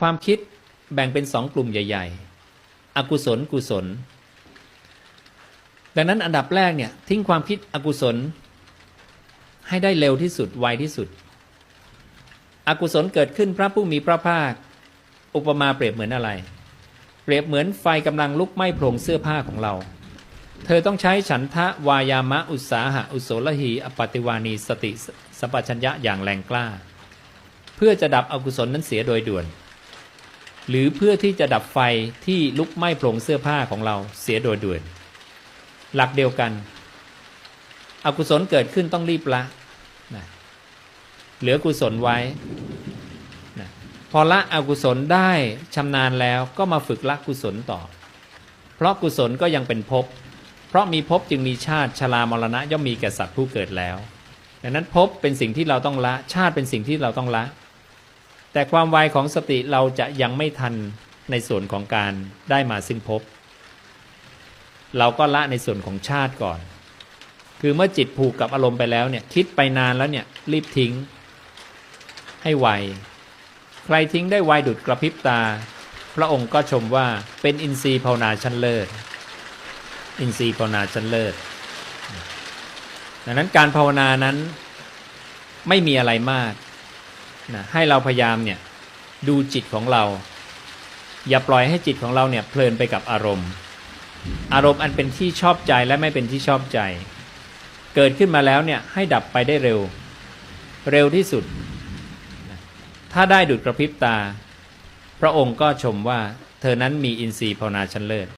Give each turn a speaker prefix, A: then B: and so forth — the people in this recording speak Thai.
A: ความคิดแบ่งเป็นสองกลุ่มใหญ่ ๆ อกุศลกุศล ดังนั้นอันดับแรกเนี่ยทิ้งความคิดอกุศล ให้ได้เร็วที่สุดไวที่สุด อกุศลเกิดขึ้นพระผู้มีพระภาค อุปมาเปรียบเหมือนอะไร เปรียบเหมือนไฟกำลังลุกไหม้โพรงเสื้อผ้าของเรา เธอต้องใช้ฉันทะวายามะอุตสาหะอุโสลหีอปฏิวานีสติสัพพัญญะอย่างแรงกล้า เพื่อจะดับอกุศลนั้นเสียโดยด่วน หรือเพื่อที่จะดับไฟที่ลุกไหม้โพรงเสื้อผ้าของเราเสียโดยด่วน หลักเดียวกัน อกุศลเกิดขึ้นต้องรีบละนะเหลือกุศลไว้นะพอละอกุศลได้ชำนาญแล้วก็มาฝึกละกุศลต่อ เพราะกุศลก็ยังเป็นภพเพราะมีภพจึงมีชาติชรามรณะย่อมมีแก่สัตว์ผู้เกิดแล้ว ดังนั้นภพเป็นสิ่งที่เราต้องละชาติเป็นสิ่งที่เราต้องละ แต่ความไวของสติเราจะยังไม่ทันในส่วนของการได้มาซึ่งภพเราก็ละในส่วนของชาติก่อน คือเมื่อจิตผูกกับอารมณ์ไปแล้วเนี่ยคิดไปนานแล้วเนี่ยรีบทิ้ง ให้ไว ใครทิ้งได้ไวดุดกระพริบตา พระองค์ก็ชมว่าเป็นอินทรีย์ภาวนาชั้นเลิศ อินทรีย์ภาวนาชั้นเลิศ ดังนั้นการภาวนานั้นไม่มีอะไรมาก นะให้เราพยายามเนี่ยดูจิตของเรา อย่าปล่อยให้จิตของเราเนี่ยเพลินไปกับอารมณ์ อารมณ์อันเป็นที่ชอบใจและไม่เป็นที่ชอบใจ เกิดขึ้นมาแล้วเนี่ยให้ดับไปได้เร็ว เร็วที่สุด ถ้าได้ดุดกระพริบตา พระองค์ก็ชมว่าเธอนั้นมีอินทรีย์ภาวนาชั้นเลิศ